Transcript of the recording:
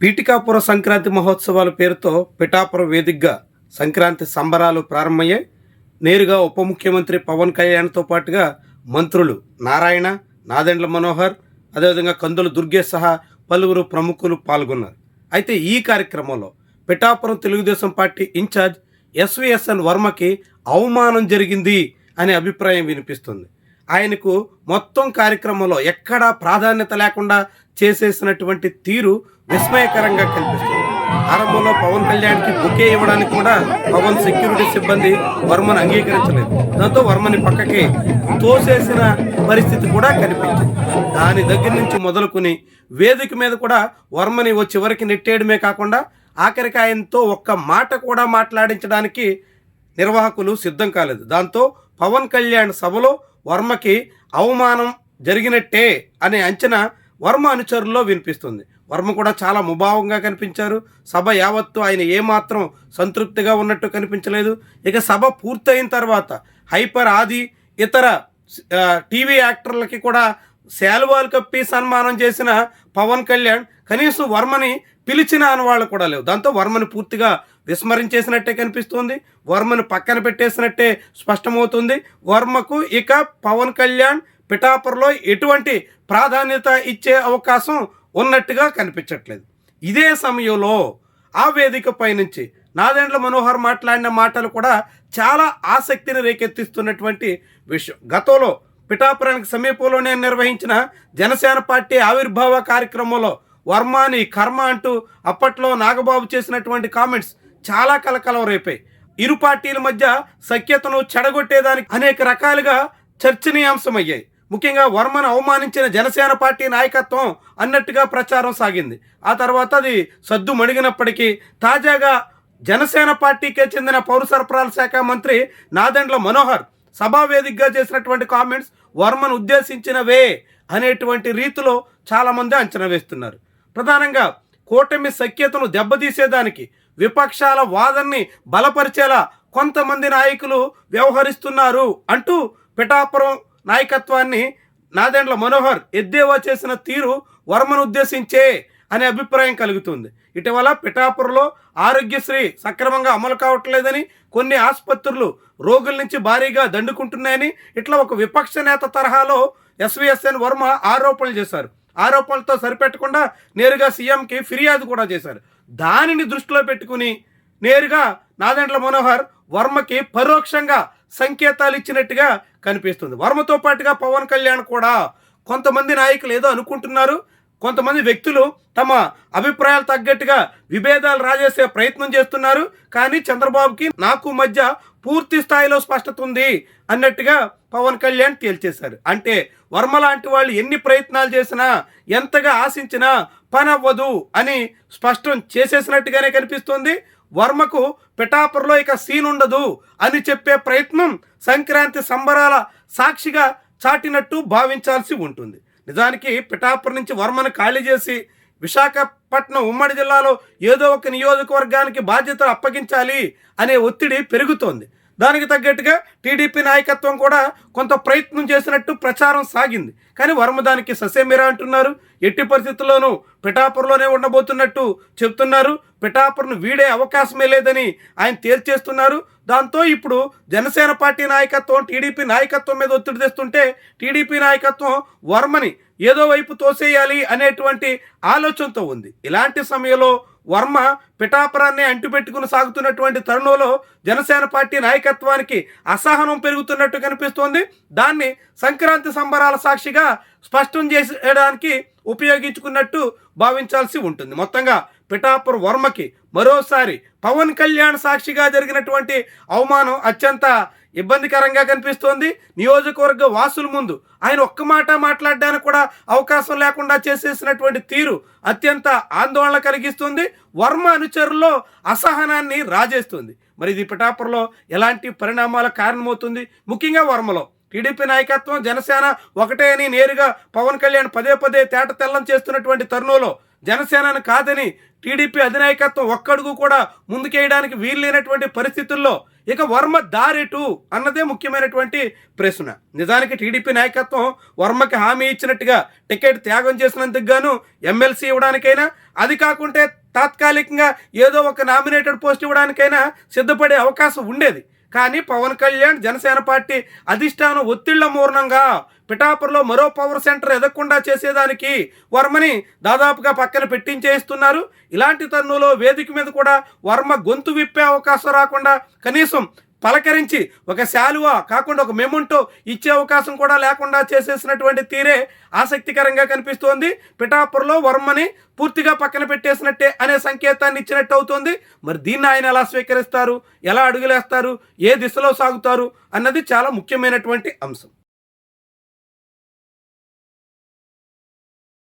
పీఠికాపుర సంక్రాంతి మహోత్సవాల పేరుతో పిఠాపురం వేదికగా సంక్రాంతి సంబరాలు ప్రారంభమయ్యాయి. నేరుగా ఉప ముఖ్యమంత్రి పవన్ కళ్యాణ్తో పాటుగా మంత్రులు నారాయణ నాదెండ్ల మనోహర్ అదేవిధంగా కందుల దుర్గేష్ సహా పలువురు ప్రముఖులు పాల్గొన్నారు. అయితే ఈ కార్యక్రమంలో Pithapuram Telugu Desam party in charge SVSN వర్మకి అవమానం జరిగింది అనే అభిప్రాయం వినిపిస్తుంది. ఆయనకు మొత్తం కార్యక్రమంలో ఎక్కడా ప్రాధాన్యత లేకుండా చేసేసినటువంటి తీరు విస్మయకరంగా కనిపిస్తుంది. ఆరంభంలో పవన్ కళ్యాణ్కి బుకే ఇవ్వడానికి కూడా పవన్ సెక్యూరిటీ సిబ్బంది వర్మను అంగీకరించలేదు. దాంతో వర్మని పక్కకి తోసేసిన పరిస్థితి కూడా కనిపించింది. దాని దగ్గర నుంచి మొదలుకొని వేదిక మీద కూడా వర్మని ఓ చివరికి నెట్టేయడమే కాకుండా ఆఖరికి ఆయనతో ఒక్క మాట కూడా మాట్లాడించడానికి నిర్వాహకులు సిద్ధం కాలేదు. దాంతో పవన్ కళ్యాణ్ సభలో వర్మకి అవమానం జరిగినట్టే అనే అంచనా వర్మ అనుచరుల్లో వినిపిస్తుంది. వర్మ కూడా చాలా ముభావంగా కనిపించారు. సభ యావత్తు ఆయన ఏమాత్రం సంతృప్తిగా ఉన్నట్టు కనిపించలేదు. ఇక సభ పూర్తయిన తర్వాత హైపర్ ఆది ఇతర టీవీ యాక్టర్లకి కూడా శాలువాలు కప్పి సన్మానం చేసిన పవన్ కళ్యాణ్ కనీసం వర్మని పిలిచిన వాళ్ళు కూడా లేవు. దాంతో వర్మని పూర్తిగా విస్మరించేసినట్టే కనిపిస్తుంది. వర్మను పక్కన పెట్టేసినట్టే స్పష్టమవుతుంది. వర్మకు ఇక పవన్ కళ్యాణ్ పిఠాపురలో ఎటువంటి ప్రాధాన్యత ఇచ్చే అవకాశం ఉన్నట్టుగా కనిపించట్లేదు. ఇదే సమయంలో ఆ వేదికపై నుంచి నాదెండ్ల మనోహర్ మాట్లాడిన మాటలు కూడా చాలా ఆసక్తిని రేకెత్తిస్తున్నటువంటి విషయం. గతంలో పిఠాపురానికి సమీపంలోనే నిర్వహించిన జనసేన పార్టీ ఆవిర్భావ కార్యక్రమంలో వర్మాని కర్మ అంటూ అప్పట్లో నాగబాబు చేసినటువంటి కామెంట్స్ చాలా కలకలం రేపాయి. ఇరు పార్టీల మధ్య సఖ్యతను చెడగొట్టేదానికి అనేక రకాలుగా చర్చనీయాంశమయ్యాయి. ముఖ్యంగా వర్మను అవమానించిన జనసేన పార్టీ నాయకత్వం అన్నట్టుగా ప్రచారం సాగింది. ఆ తర్వాత అది సద్దు మణిగినప్పటికీ తాజాగా జనసేన పార్టీకే చెందిన పౌర సరఫరాల శాఖ మంత్రి నాదెండ్ల మనోహర్ సభా వేదికగా చేసినటువంటి కామెంట్స్ వర్మను ఉద్దేశించినవే అనేటువంటి రీతిలో చాలామంది అంచనా వేస్తున్నారు. ప్రధానంగా కూటమి సఖ్యతను దెబ్బతీసేదానికి విపక్షాల వాదనని బలపరిచేలా కొంతమంది నాయకులు వ్యవహరిస్తున్నారు అంటూ పిఠాపురం నాయకత్వాన్ని నాదెండ్ల మనోహర్ ఎద్దేవా చేసిన తీరు వర్మను ఉద్దేశించే అనే అభిప్రాయం కలుగుతుంది. ఇటీవల పిఠాపురంలో ఆరోగ్యశ్రీ సక్రమంగా అమలు కావట్లేదని కొన్ని ఆసుపత్రులు రోగుల నుంచి భారీగా దండుకుంటున్నాయని ఇట్లా ఒక విపక్ష నేత తరహాలో ఎస్విఎస్ఎన్ వర్మ ఆరోపణలు చేశారు. ఆరోపణలతో సరిపెట్టకుండా నేరుగా సీఎంకి ఫిర్యాదు కూడా చేశారు. దానిని దృష్టిలో పెట్టుకుని నేరుగా నాదెండ్ల మనోహర్ వర్మకి పరోక్షంగా సంకేతాలు ఇచ్చినట్టుగా కనిపిస్తుంది. వర్మతో పాటుగా పవన్ కళ్యాణ్ కూడా కొంతమంది నాయకులు ఏదో అనుకుంటున్నారు. కొంతమంది వ్యక్తులు తమ అభిప్రాయాలు తగ్గట్టుగా విభేదాలు రాజేసే ప్రయత్నం చేస్తున్నారు. కానీ చంద్రబాబుకి నాకు మధ్య పూర్తి స్థాయిలో స్పష్టత ఉంది అన్నట్టుగా పవన్ కళ్యాణ్ తేల్చేశారు. అంటే వర్మ లాంటి వాళ్ళు ఎన్ని ప్రయత్నాలు చేసినా ఎంతగా ఆశించినా పని అవ్వదు అని స్పష్టం చేసేసినట్టుగానే కనిపిస్తుంది. వర్మకు పిఠాపురలో ఇక సీన్ ఉండదు అని చెప్పే ప్రయత్నం సంక్రాంతి సంబరాల సాక్షిగా చాటినట్టు భావించాల్సి ఉంటుంది. నిజానికి పిఠాపురం నుంచి వర్మను ఖాళీ చేసి విశాఖపట్నం ఉమ్మడి జిల్లాలో ఏదో ఒక నియోజకవర్గానికి బాధ్యతలు అప్పగించాలి అనే ఒత్తిడి పెరుగుతోంది. దానికి తగ్గట్టుగా టీడీపీ నాయకత్వం కూడా కొంత ప్రయత్నం చేసినట్టు ప్రచారం సాగింది. కానీ వర్మ దానికి ససేమిరా అంటున్నారు. ఎట్టి పరిస్థితుల్లోనూ పిఠాపురంలోనే ఉండబోతున్నట్టు చెప్తున్నారు. పిఠాపురం వీడే అవకాశమే లేదని ఆయన తేల్చేస్తున్నారు. దాంతో ఇప్పుడు జనసేన పార్టీ నాయకత్వం టీడీపీ నాయకత్వం మీద ఒత్తిడి తెస్తుంటే టీడీపీ నాయకత్వం వర్మని ఏదో వైపు తోసేయాలి అనేటువంటి ఆలోచనతో ఉంది. ఇలాంటి సమయంలో వర్మ పిఠాపురాన్ని అంటిపెట్టుకుని సాగుతున్నటువంటి తరుణంలో జనసేన పార్టీ నాయకత్వానికి అసహనం పెరుగుతున్నట్టు కనిపిస్తోంది. దాన్ని సంక్రాంతి సంబరాల సాక్షిగా స్పష్టం చేసేయడానికి ఉపయోగించుకున్నట్టు భావించాల్సి ఉంటుంది. మొత్తంగా పిఠాపుర వర్మకి మరోసారి పవన్ కళ్యాణ్ సాక్షిగా జరిగినటువంటి అవమానం అత్యంత ఇబ్బందికరంగా కనిపిస్తోంది. నియోజకవర్గ వాసుల ముందు ఆయన ఒక్క మాట మాట్లాడడానికి కూడా అవకాశం లేకుండా చేసేసినటువంటి తీరు అత్యంత ఆందోళన కలిగిస్తుంది. వర్మ అనుచరుల్లో అసహనాన్ని రాజేస్తుంది. మరి ఇది పిఠాపురలో ఎలాంటి పరిణామాల కారణమవుతుంది? ముఖ్యంగా వర్మలో. టీడీపీ నాయకత్వం జనసేన ఒకటే అని నేరుగా పవన్ కళ్యాణ్ పదే పదే తేట తెల్లం చేస్తున్నటువంటి తరుణంలో జనసేనను కాదని టీడీపీ అధినాయకత్వం ఒక్కడుగు కూడా ముందుకేయడానికి వీల్లేనటువంటి పరిస్థితుల్లో ఇక వర్మ దారిటు అన్నదే ముఖ్యమైనటువంటి ప్రశ్న. నిజానికి టీడీపీ నాయకత్వం వర్మకి హామీ ఇచ్చినట్టుగా టికెట్ త్యాగం చేసినందుకు గాను ఎమ్మెల్సీ ఇవ్వడానికైనా అది కాకుంటే తాత్కాలికంగా ఏదో ఒక నామినేటెడ్ పోస్ట్ ఇవ్వడానికైనా సిద్ధపడే అవకాశం ఉండేది. కానీ పవన్ కళ్యాణ్ జనసేన పార్టీ అధిష్టానం ఒత్తిళ్ళ మూర్ణంగా పిఠాపురలో మరో పవర్ సెంటర్ ఎదగకుండా చేసేదానికి వర్మని దాదాపుగా పక్కన పెట్టించేస్తున్నారు. ఇలాంటి తరుణంలో వేదిక మీద కూడా వర్మ గొంతు విప్పే అవకాశం రాకుండా కనీసం పలకరించి ఒక శాలువా కాకుండా ఒక మెముంటో ఇచ్చే అవకాశం కూడా లేకుండా చేసేసినటువంటి తీరే ఆసక్తికరంగా కనిపిస్తోంది. పిఠాపురలో వర్మని పూర్తిగా పక్కన పెట్టేసినట్టే అనే సంకేతాన్ని ఇచ్చినట్టు అవుతుంది. మరి దీన్ని ఆయన ఎలా స్వీకరిస్తారు? ఎలా అడుగులేస్తారు? ఏ దిశలో సాగుతారు? అన్నది చాలా ముఖ్యమైనటువంటి అంశం.